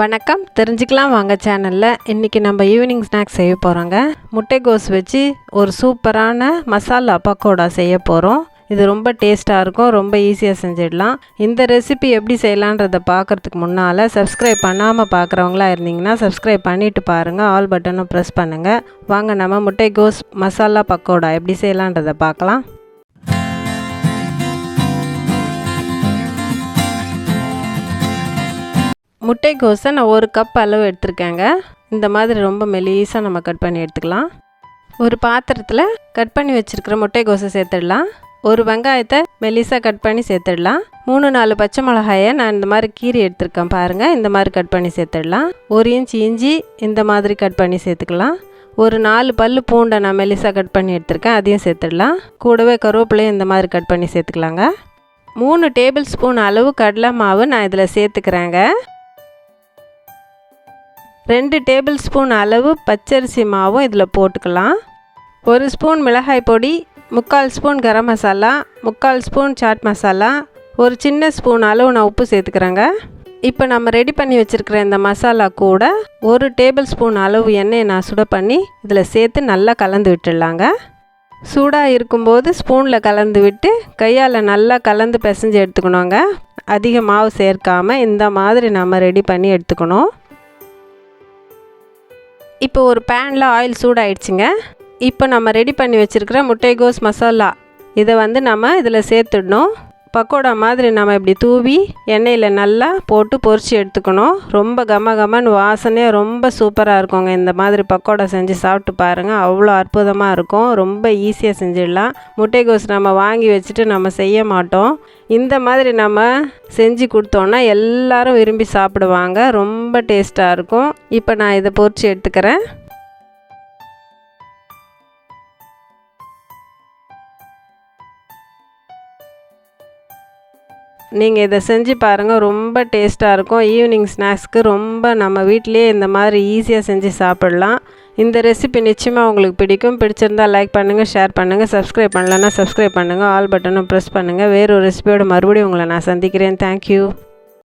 வணக்கம். தெரிஞ்சுக்கலாம் வாங்க சேனலில் இன்றைக்கி நம்ம ஈவினிங் ஸ்நாக்ஸ் செய்ய போகிறோங்க முட்டைகோஸ் வச்சு ஒரு சூப்பரான மசாலா பக்கோடா செய்ய போகிறோம் இது ரொம்ப டேஸ்ட்டாக இருக்கும். ரொம்ப ஈஸியாக செஞ்சிடலாம். இந்த ரெசிபி எப்படி செய்யலான்றதை பார்க்குறதுக்கு முன்னால் சப்ஸ்கிரைப் பண்ணாமல் பார்க்குறவங்களா இருந்தீங்கன்னா சப்ஸ்கிரைப் பண்ணிவிட்டு பாருங்கள் ஆல் பட்டனும் ப்ரெஸ் பண்ணுங்கள் வாங்க நம்ம முட்டைகோஸ் மசாலா பக்கோடா எப்படி செய்யலான்றதை பார்க்கலாம் முட்டைக்கோஸை நான் ஒரு கப் அளவு எடுத்திருக்கேங்க. இந்த மாதிரி ரொம்ப மெலீஸாக நம்ம கட் பண்ணி எடுத்துக்கலாம். ஒரு பாத்திரத்தில் கட் பண்ணி வச்சுருக்கிற முட்டைக்கோஸை சேர்த்துடலாம். ஒரு வெங்காயத்தை மெலிசாக கட் பண்ணி சேர்த்துடலாம். மூணு நாலு பச்சை மிளகாயை நான் இந்த மாதிரி கீரி எடுத்திருக்கேன் பாருங்கள் இந்த மாதிரி கட் பண்ணி சேர்த்துடலாம். ஒரு இன்ச் இஞ்சி இந்த மாதிரி கட் பண்ணி சேர்த்துக்கலாம். ஒரு நாலு பல் பூண்டை நான் மெலிசாக கட் பண்ணி எடுத்திருக்கேன். அதையும் சேர்த்துடலாம். கூடவே கருவேப்பிலையும் இந்த மாதிரி கட் பண்ணி சேர்த்துக்கலாங்க. மூணு டேபிள் ஸ்பூன் அளவு கடலை மாவு நான் இதில் சேர்த்துக்கிறேங்க. ரெண்டு டேபிள் ஸ்பூன் அளவு பச்சரிசி மாவும் இதில் போட்டுக்கலாம். ஒரு ஸ்பூன் மிளகாய் பொடி முக்கால் ஸ்பூன் கரம் மசாலா முக்கால் ஸ்பூன் சாட் மசாலா ஒரு சின்ன ஸ்பூன் அளவு நான் உப்பு சேர்த்துக்கிறேங்க. இப்போ நம்ம ரெடி பண்ணி வச்சுருக்கிற இந்த மசாலா கூட ஒரு டேபிள் ஸ்பூன் அளவு எண்ணெயை நான் சுட பண்ணி இதில் சேர்த்து நல்லா கலந்து விட்டுடலாங்க. சூடாக இருக்கும்போது ஸ்பூனில் கலந்து விட்டு கையால் நல்லா கலந்து பிசைஞ்சு எடுத்துக்கணுங்க. அதிக மாவு சேர்க்காமல் இந்த மாதிரி நம்ம ரெடி பண்ணி எடுத்துக்கணும். இப்போ ஒரு பேனில் ஆயில் சூடாயிடுச்சுங்க. இப்போ நம்ம ரெடி பண்ணி வச்சுருக்கிற முட்டைகோஸ் மசாலா இதை வந்து நம்ம இதில் சேர்த்துடணும். பக்கோடா மாதிரி நம்ம இப்படி தூவி எண்ணெயில் நல்லா போட்டு பொரித்து எடுத்துக்கணும். ரொம்ப கம கமன்னு வாசனையாக ரொம்ப சூப்பராக இருக்குங்க. இந்த மாதிரி பக்கோடா செஞ்சு சாப்பிட்டு பாருங்கள் அவ்வளோ அற்புதமாக இருக்கும். ரொம்ப ஈஸியாக செஞ்சிடலாம். முட்டைகோஸ் நம்ம வாங்கி வச்சுட்டு நம்ம செய்ய மாட்டோம். இந்த மாதிரி நம்ம செஞ்சு கொடுத்தோன்னா எல்லாரும் விரும்பி சாப்பிடுவாங்க. ரொம்ப டேஸ்ட்டாக இருக்கும். இப்போ நான் இதை பொரித்து எடுத்துக்கிறேன். நீங்கள் இதை செஞ்சு பாருங்கள் ரொம்ப டேஸ்ட்டாக இருக்கும். ஈவினிங் ஸ்நாக்ஸ்க்கு ரொம்ப நம்ம வீட்டிலேயே இந்த மாதிரி ஈஸியாக செஞ்சு சாப்பிட்லாம். இந்த ரெசிபி நிச்சயமாக உங்களுக்கு பிடிக்கும். பிடிச்சிருந்தால் லைக் பண்ணுங்கள் ஷேர் பண்ணுங்கள் சப்ஸ்கிரைப் பண்ணலன்னா சப்ஸ்கிரைப் பண்ணுங்கள் ஆல் பட்டனும் ப்ரெஸ் பண்ணுங்கள் வேறு ஒரு ரெசிபியோட மறுபடியும் உங்களை நான் சந்திக்கிறேன். தேங்க்யூ